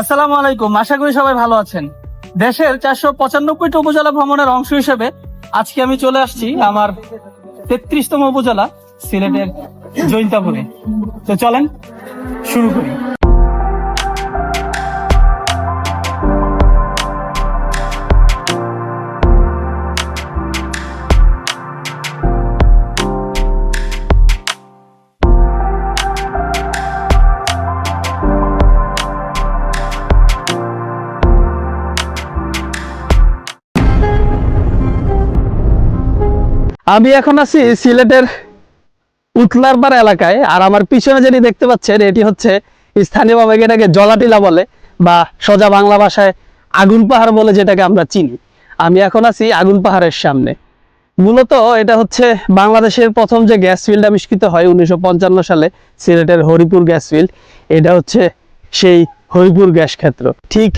আসসালামু আলাইকুম, আশা করি সবাই ভালো আছেন। দেশের চারশো পঁচানব্বইটা উপজেলা ভ্রমণের অংশ হিসেবে আজকে আমি চলে আসছি আমার তেত্রিশতম উপজেলা সিলেটের জৈন্তাপুরে। তো চলেন, শুরু করি। আমি এখন আছি সিলেটের উতলারপাড় এলাকায়, আর আমার পিছনে যেটি দেখতে পাচ্ছেন, এটি হচ্ছে স্থানীয় ভাবে এটাকে জলাটিলা বলে, বা সোজা বাংলা ভাষায় আগুন পাহাড় বলে যেটাকে আমরা চিনি। আমি এখন আছি আগুন পাহাড়ের সামনে। মূলত এটা হচ্ছে বাংলাদেশের প্রথম যে গ্যাস ফিল্ড আবিষ্কৃত হয় উনিশশো পঞ্চান্ন সালে সিলেটের হরিপুর গ্যাস ফিল্ড, এটা হচ্ছে সেই হরিপুর গ্যাস ক্ষেত্র। ঠিক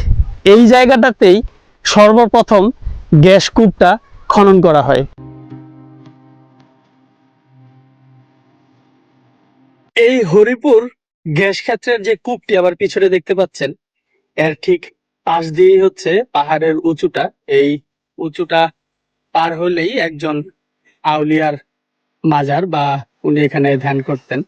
এই জায়গাটাতেই সর্বপ্রথম গ্যাস কূপটা খনন করা হয়। এই হরিপুর গ্যাস ক্ষেত্রের যে কূপটি আবার পিছনে দেখতে পাচ্ছেন, এর ঠিক পাশ দিয়েই হচ্ছে পাহাড়ের উঁচুটা। এই উঁচুটা পার হলেই একজন আউলিয়ার মাজার বা উনি এখানে ধ্যান করতেন।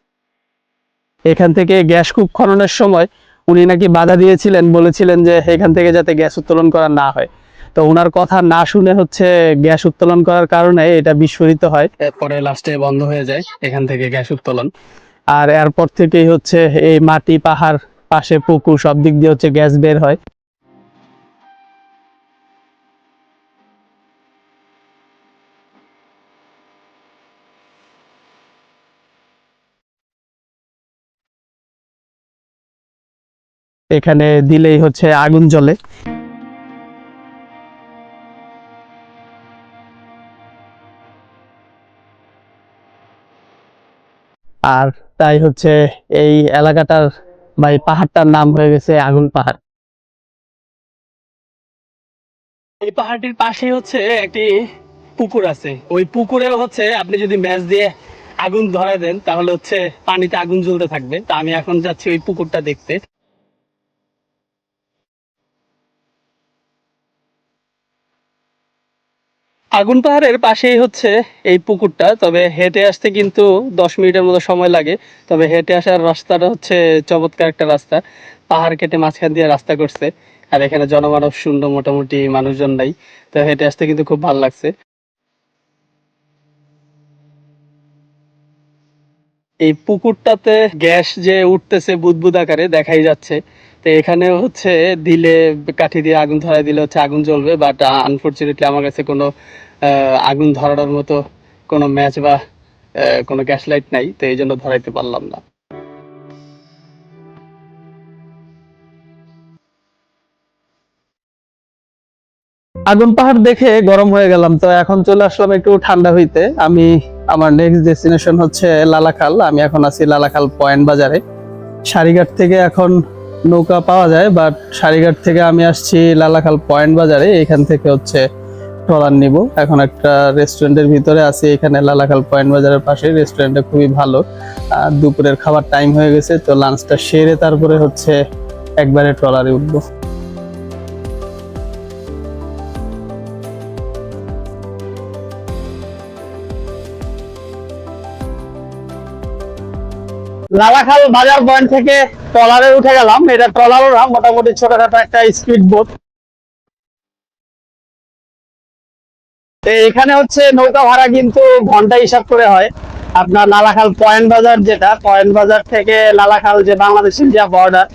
এখান থেকে গ্যাস কূপ খননের সময় উনি নাকি বাধা দিয়েছিলেন, বলেছিলেন যে এখান থেকে যাতে গ্যাস উত্তোলন করা না হয়। তো ওনার কথা না শুনে হচ্ছে গ্যাস উত্তোলন করার কারণে এটা বিস্ফোরিত হয়। এরপরে লাস্টে বন্ধ হয়ে যায় এখান থেকে গ্যাস উত্তোলন। আর এরপর থেকেই হচ্ছে এই মাটি, পাহাড়, পাশে পুকুর, সব দিক দিয়ে হচ্ছে গ্যাস বের হয়। এখানে দিলেই হচ্ছে আগুন জ্বলে। আর তাই হচ্ছে এই এলাকাটার বা এই পাহাড়টার নাম হয়ে গেছে আগুন পাহাড়। এই পাহাড়টির পাশে হচ্ছে একটি পুকুর আছে। ওই পুকুরেও হচ্ছে আপনি যদি ম্যাচ দিয়ে আগুন ধরা দেন, তাহলে হচ্ছে পানিতে আগুন জ্বলতে থাকবে। তা আমি এখন যাচ্ছি ওই পুকুরটা দেখতে। আগুন পাহাড়ের পাশেই হচ্ছে এই পুকুরটা, তবে হেঁটে আসতে কিন্তু দশ মিনিটের মতো সময় লাগে। তবে হেঁটে আসার রাস্তাটা হচ্ছে চমৎকার একটা রাস্তা। পাহাড় কেটে মাঝখান দিয়ে রাস্তা করছে, আর এখানে জনমানব শূন্য মোটামুটি মানুষজন নাই, তো হেঁটে আসতে কিন্তু খুব ভালো লাগছে। এই পুকুরটাতে গ্যাস যে উঠতেছে বুদবুদ আকারে দেখাই যাচ্ছে। তো এখানে হচ্ছে দিলে কাঠি দিয়ে আগুন ধরাই দিলে হচ্ছে আগুন জ্বলবে বাট আনফরচুনেটলি আমার কাছে কোনো আগুন ধরানোর মতো কোনো ম্যাচ বা আহ, কোনো গ্যাস লাইট নাই তো এই জন্য ধরাইতে পারলাম না। আগুন পাহাড় দেখে গরম হয়ে গেলাম তো এখন চলে আসলাম একটু ঠান্ডা হইতে। আমি আমার নেক্সট ডেস্টিনেশন হচ্ছে লালাখাল আমি এখন আছি লালাখাল পয়েন্ট বাজারে। সারিঘাট থেকে এখন নৌকা পাওয়া যায় বাট সারিঘাট থেকে আমি আসছি লালাখাল পয়েন্ট বাজারে। এখান থেকে হচ্ছে ট্রলার নিব। এখন একটা রেস্টুরেন্টের ভিতরে আছি, এখানে লালাখাল পয়েন্ট বাজারের পাশে। রেস্টুরেন্টটা খুবই ভালো। দুপুরের খাবার টাইম হয়ে গেছে, তো লাঞ্চটা সেরে তারপরে হচ্ছে একবারে ট্রলারে উঠবো। লালাখাল বাজার পয়েন্ট থেকে ট্রলারে উঠে গেলাম। এটা ট্রলারও না মোটামুটি ছোটখাটো একটা স্পিড বোট এখানে হচ্ছে নৌকা ভাড়া কিন্তু ঘণ্টা হিসাব করে হয়। আপনার লালাখাল পয়েন্ট বাজার যেটা, পয়েন্ট বাজার থেকে লালাখাল যে বাংলাদেশ ইন্ডিয়া বর্ডার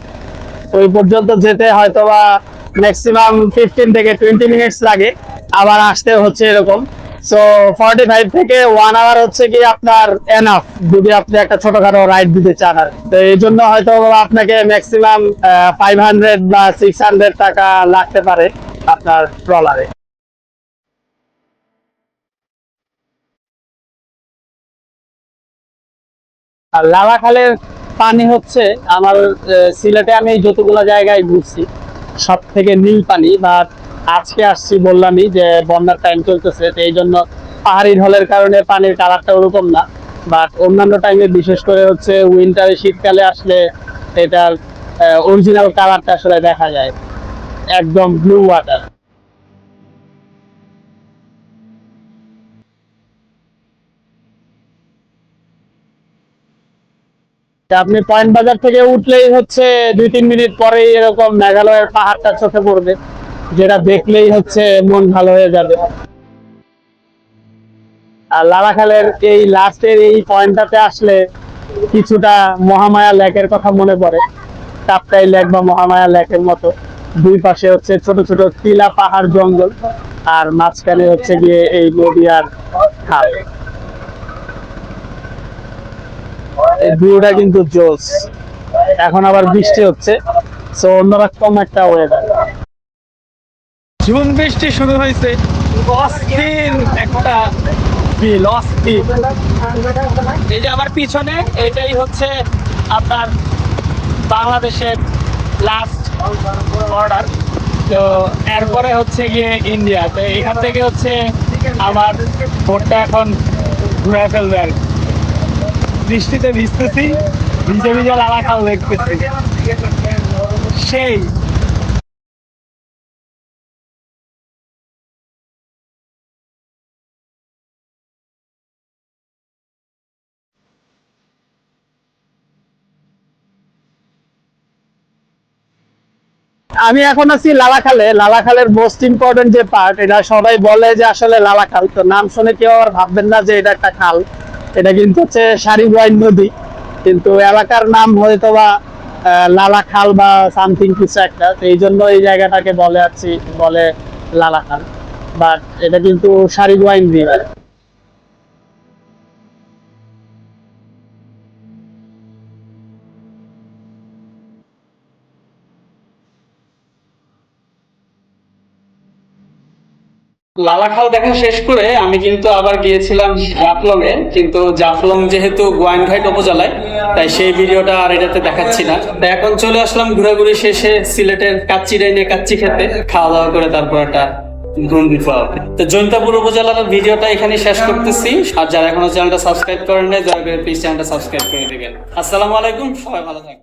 ওই পর্যন্ত যেতে হয়তো বা ম্যাক্সিমাম ফিফটিন থেকে টোয়েন্টি মিনিটস লাগে। আবার আসতে হচ্ছে এরকম। সো ফর্টি ফাইভ থেকে ওয়ান আওয়ার হচ্ছে কি আপনার এনাফ যদি আপনি একটা ছোটখাটো রাইড দিতে চান আর তো এই জন্য হয়তো আপনাকে ম্যাক্সিমাম ফাইভ হান্ড্রেড বা সিক্স হান্ড্রেড টাকা লাগতে পারে আপনার ট্রলারে আর লালাখালের পানি হচ্ছে আমার সিলেটে আমি যতগুলো জায়গায় ঘুরছি সব থেকে নীল পানি বা আজকে আসছি বললামই যে বন্যার টাইম চলতেছে এই জন্য পাহাড়ি ঢলের কারণে পানির কালারটা ওরকম না। বাট অন্যান্য টাইমে বিশেষ করে হচ্ছে উইন্টারে শীতকালে আসলে এটার অরিজিনাল কালারটা আসলে দেখা যায়। একদম ব্লু ওয়াটার আপনি পয়েন্ট বাজার থেকে উঠলেই হচ্ছে দুই তিন মিনিট পরেই এরকম মেঘালয়ের পাহাড়টা চোখে পড়বে। যেটা দেখলেই হচ্ছে মন ভালো হয়ে যাবে। আর লালাখালের এই লাস্টের এই পয়েন্টটাতে আসলে কিছুটা মহামায়া লেকের কথা মনে পড়ে। কাপ্তাই লেক বা মহামায়া লেকের মতো। দুই পাশে হচ্ছে ছোট ছোট টিলা পাহাড় জঙ্গল আর মাঝখানে হচ্ছে গিয়ে এই নদী আর খাল। এই ভিউটা কিন্তু জোস এখন আবার বৃষ্টি হচ্ছে তো অন্যরকম একটা ওয়েদার জুন বৃষ্টি শুরু হয়েছে। অস্থির একটা বিল অস্থির। এই যে আমার পিছনে, এটাই হচ্ছে আপনার বাংলাদেশের লাস্ট বর্ডার তো এরপরে হচ্ছে গিয়ে ইন্ডিয়া তো এখান থেকে হচ্ছে আমার ভোটটা এখন ঘুরে ফেলবে আর বৃষ্টিতে ভিজতেছি, ভিজে ভিজে লালা খাল দেখতেছি। সেই আমি এখন আছি লালাখালে। লালাখালের মোস্ট ইম্পর্টেন্ট যে পার্ট এটা সবাই বলে যে আসলে লালাখাল। তো নাম শুনে কেউ আবার ভাববেন না যে এটা একটা খাল। এটা কিন্তু হচ্ছে সারিবাইন নদী। কিন্তু এলাকার নাম হয়তো বা লালাখাল বা সামথিং কিছু একটা। এই জন্য এই জায়গাটাকে বলে আছি, বলে লালাখাল। বাট এটা কিন্তু সারিবাইন রিভার লালাখাল দেখা শেষ করে আমি কিন্তু আবার গিয়েছিলাম জাফলং এ কিন্তু জাফলং যেহেতু গোয়াইনঘাট উপজেলায়, তাই সেই ভিডিওটা আর এটাতে দেখাচ্ছি না। তাই এখন চলে আসলাম ঘোরাঘুরি শেষে সিলেটের কাচ্চি ডাইনে কাচ্চি খেতে। খাওয়া দাওয়া করে তারপর একটা তো জৈন্তাপুর উপজেলার ভিডিওটা এখানে শেষ করতেছি। আর যারা এখনও চ্যানেলটা সাবস্ক্রাইব করেন নাই, দয়া প্লিজ চ্যানেলটা সাবস্ক্রাইব করে দেবেন। আসসালামু আলাইকুম, সবাই ভালো থাকবেন।